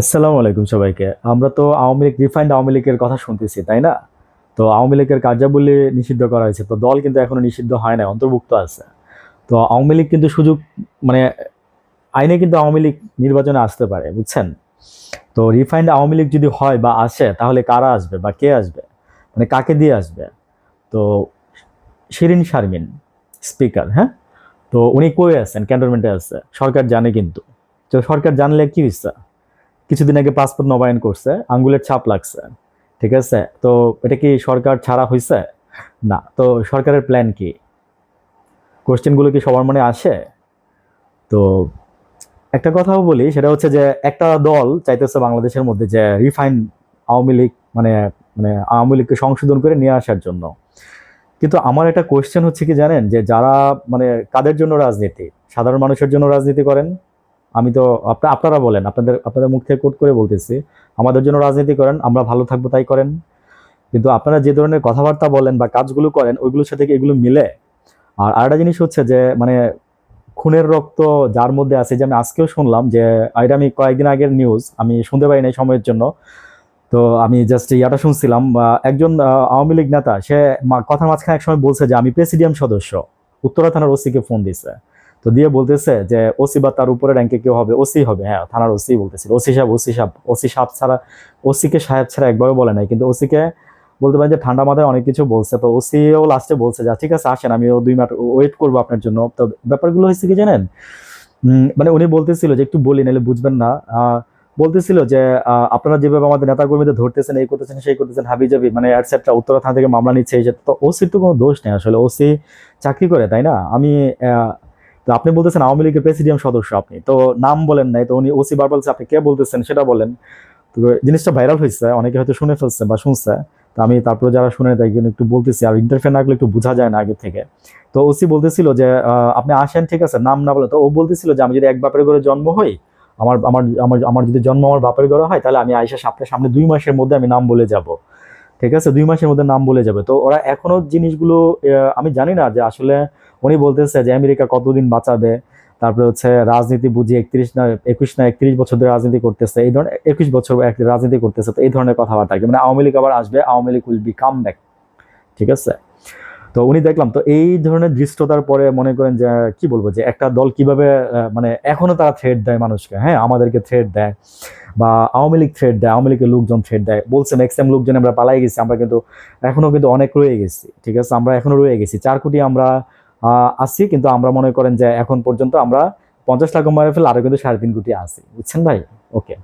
আসসালামু আলাইকুম সবাইকে। আমরা তো আওয়ামী লীগ রিফাইন্ড আওয়ামী লীগের কথা শুনতেছি, তাই না? তো আওয়ামী লীগের কার্যাবলী নিষিদ্ধ করা হয়েছে। তো দল কিন্তু এখনও নিষিদ্ধ হয় না অন্তর্ভুক্ত আছে। তো আওয়ামী লীগ কিন্তু সুযোগ মানে আইনে কিন্তু আওয়ামী লীগ নির্বাচনে আসতে পারে, বুঝছেন? তো রিফাইন্ড আওয়ামী লীগ যদি হয় বা আসে, তাহলে কারা আসবে বা কে আসবে? মানে কাকে দিয়ে আসবে? তো শিরিন শারমিন স্পিকার হ্যাঁ? তো উনি কই আছেন? ক্যান্টনমেন্টে আছে। সরকার জানে কিন্তু। তো সরকার জানলে কি হচ্ছে কিছুদিন আগে পাসপোর্ট নবায়ন করছে, আঙ্গুলের ছাপ লাগছে, ঠিক আছে? তো এটা কি সরকার ছাড়া হয়েছে না, তো সরকারের প্ল্যান কি? কোশ্চেনগুলো কি সবার মনে আসে? তো একটা কথাও বলি, সেটা হচ্ছে যে একটা দল চাইতেছে বাংলাদেশের মধ্যে যে রিফাইন আওয়ামী লীগ মানে মানে আওয়ামী লীগকে সংশোধন করে নিয়ে আসার জন্য। কিন্তু আমার একটা কোয়েশ্চেন হচ্ছে কি জানেন? যে যারা মানে কাদের জন্য রাজনীতি? সাধারণ মানুষের জন্য রাজনীতি করেন? আমি তো আপনা- আপনারা বলেন, আপনাদের আপনাদের মুখ থেকে কোট করে বলতেছি, আমাদের জন্য রাজনীতি করেন, আমরা ভালো থাকব তাই করেন। কিন্তু আপনারা যে ধরনের কথাবার্তা বলেন বা কাজগুলো করেন, ওইগুলোর সাথে এগুলো মিলে? আর আরেকটা জিনিস হচ্ছে যে মানে খুনের রক্ত যার মধ্যে আছে, যে আমি আজকেও শুনলাম যে এটা আমি কয়েকদিন আগের নিউজ আমি শুনতে পারি নাই সময়ের জন্য। তো আমি জাস্ট ইয়াটা শুনছিলাম একজন আওয়ামী লীগ নেতা, সে কথার মাঝখানে এক সময় বলছে যে, আমি প্রেসিডিয়াম সদস্য, উত্তরা থানার ওসিকে ফোন দিছে। তো দিয়ে বলতেছে যে ওসি বা তার উপরে র্যাঙ্কে কেউ হবে, ওসি হবে হ্যাঁ থানার ওসি বলতেছিল। ওসি সাহেব ওসি সাহেব ওসি সাহেব ছাড়া, ওসিকে সাহেব ছাড়া একবারও বলে নাই। কিন্তু ওসিকে বলতে পারেন যে ঠান্ডা মাথায় অনেক কিছু বলছে। তো ওসিও লাস্টে বলছে যে ঠিক আছে, আসেন আমি দুই মিনিট ওয়েট করব আপনার জন্য। তো ব্যাপারগুলো হয়েছে কি জানেন? মানে উনি বলতেছিল যে, একটু বলি, নাহলে বুঝবেন না। বলতেছিল যে আপনারা যেভাবে আমাদের নেতা কর্মীদের ধরতেছেন, এই করতেছেন, সেই করতেছেন হাবি জাবি মানে অ্যাটসেট্রা উত্তরা থানা থেকে মামলা নিচ্ছে, এই তো ওসির তো কোনো দোষ নেই আসলে। ওসি চাকরি করে, তাই না? আমি তো আপনি বলতেছেন আওয়ামী লীগের প্রেসিডিয়াম সদস্য আপনি। তো নাম বলেন নাই, তো উনি ওসি বার বলছে আপনি কে বলতেছেন সেটা বলেন। তো জিনিসটা ভাইরাল হয়েছে, অনেকে হয়তো শুনে ফেলছে বা শুনছে। তো আমি তারপরে যারা শুনে তাই জন্য একটু বলতেছি, আর ইন্টারফেয়ার না করলে একটু বোঝা যায় না আগে থেকে। তো ওসি বলতেছিল যে আপনি আসেন, ঠিক আছে, নাম না বলে। তো ও বলতেছিল যে, আমি যদি এক বাপের ঘরে জন্ম হই, আমার আমার আমার যদি জন্ম আমার বাপের ঘরে হয়, তাহলে আমি আইসা আপনার সামনে দুই মাসের মধ্যে আমি নাম বলে যাব। ঠিক আছে? দুই মাসের মধ্যে নাম বলে যাবে। তো ওরা এখনও জিনিসগুলো আমি জানি না যে আসলে উনি বলতেছে যে আমেরিকা কতদিন বাঁচাবে, তারপরে হচ্ছে রাজনীতি বুঝি একত্রিশ না, একুশ না, একত্রিশ বছর ধরে রাজনীতি করতেছে, এই ধরনের, একুশ বছর রাজনীতি করতেছে, তো এই ধরনের কথাবার্তা। মানে আওয়ামী লীগ আবার আসবে, Awami League will be come back, ঠিক আছে? তো উনি দেখলাম, তো এই ধরনের দৃষ্টতার পরে মনে করেন যে, কি বলব যে, একটা দল কীভাবে মানে এখনও তারা থ্রেড দেয় মানুষকে হ্যাঁ আমাদেরকে থ্রেড দেয় বা আওয়ামী লীগ থ্রেড দেয়, আওয়ামী লীগের লোকজন থ্রেড দেয়, বলছে ম্যাক্সিমাম লোকজন আমরা পালাই গেছি, আমরা কিন্তু এখনও কিন্তু অনেক রয়ে গেছি, ঠিক আছে, আমরা এখনও রয়ে গেছি, চার কোটি আমরা আছি, কিন্তু আমরা মনে করেন যে, এখন পর্যন্ত আমরা পঞ্চাশ লাখ মারে ফেলে আরও কিন্তু সাড়ে তিন কোটি আছি, বুঝছেন ভাই? ওকে